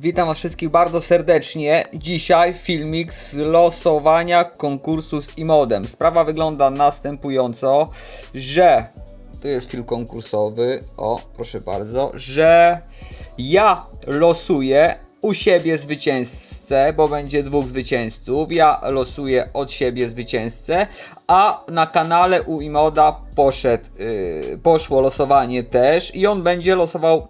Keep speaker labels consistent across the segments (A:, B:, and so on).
A: Witam Was wszystkich bardzo serdecznie. Dzisiaj filmik z losowania konkursu z imodem. Sprawa wygląda następująco, że to jest film konkursowy. O, proszę bardzo, że ja losuję u siebie zwycięzcę, bo będzie dwóch zwycięzców. Ja losuję od siebie zwycięzcę, a na kanale u Imoda poszedł, yy, poszło losowanie też i on będzie losował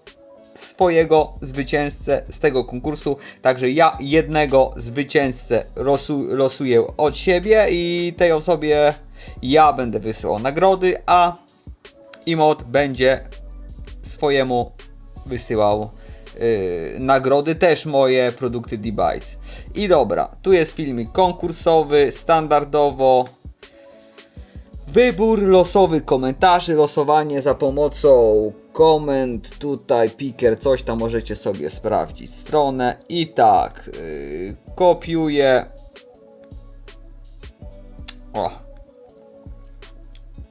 A: swojego zwycięzcę z tego konkursu. Także ja jednego zwycięzcę losu, losuję od siebie i tej osobie ja będę wysyłał nagrody, a Imod będzie swojemu wysyłał yy, nagrody, też moje produkty Device. I dobra, tu jest filmik konkursowy, standardowo. Wybór losowy komentarzy, losowanie za pomocą koment, tutaj piker, coś tam możecie sobie sprawdzić. Stronę i tak, yy, kopiuję. O.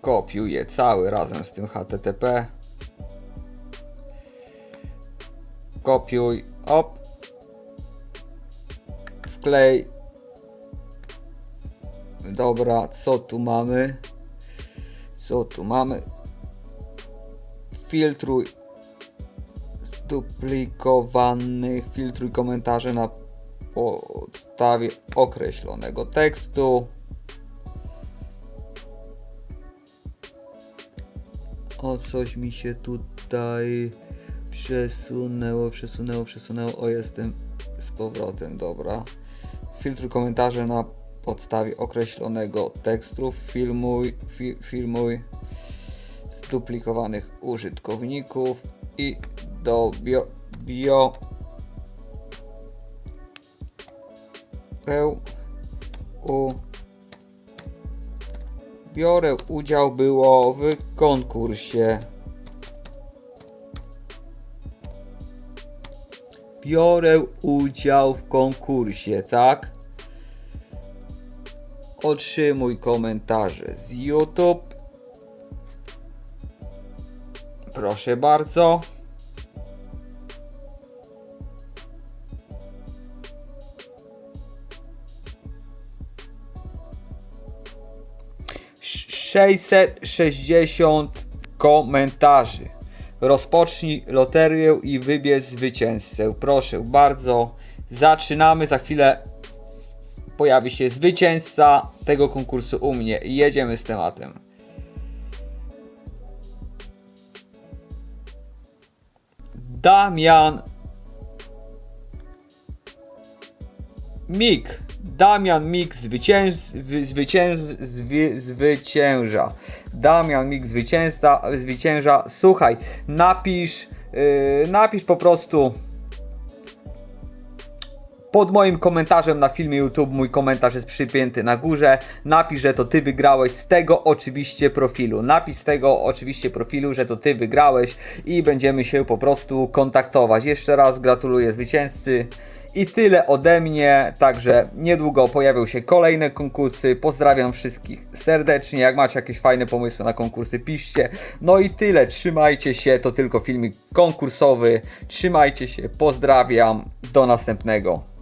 A: Kopiuję cały razem z tym HTTP kopiuj, op. Wklej. Dobra, co tu mamy? Co tu mamy filtruj duplikowanych, filtruj komentarze na podstawie określonego tekstu. O coś mi się tutaj przesunęło, przesunęło, przesunęło. O, jestem z powrotem, dobra. Filtruj komentarze na podstawie określonego tekstu. Filmuj, fi, filmuj zduplikowanych użytkowników i do bio, bio u biorę udział było w konkursie. Biorę udział w konkursie tak? Otrzymuj komentarze z YouTube Proszę bardzo. Sz- 660 komentarzy. Rozpocznij loterię i wybierz zwycięzcę. Proszę bardzo. Zaczynamy. Za chwilę pojawi się zwycięzca tego konkursu u mnie. Jedziemy z tematem. Damian Mik. Damian Mik zwycięż, wy- zwycięż, zwy, zwycięża. Damian Mik zwycięzca, zwycięża. Słuchaj, napisz, yy, napisz po prostu pod moim komentarzem na filmie YouTube, mój komentarz jest przypięty na górze. Napisz, że to ty wygrałeś z tego oczywiście profilu. Napisz z tego oczywiście profilu, że to ty wygrałeś i będziemy się po prostu kontaktować. Jeszcze raz gratuluję zwycięzcy. I tyle ode mnie, także niedługo pojawią się kolejne konkursy. Pozdrawiam wszystkich serdecznie. Jak macie jakieś fajne pomysły na konkursy, piszcie. No i tyle, trzymajcie się, to tylko filmik konkursowy. Trzymajcie się, pozdrawiam, do następnego.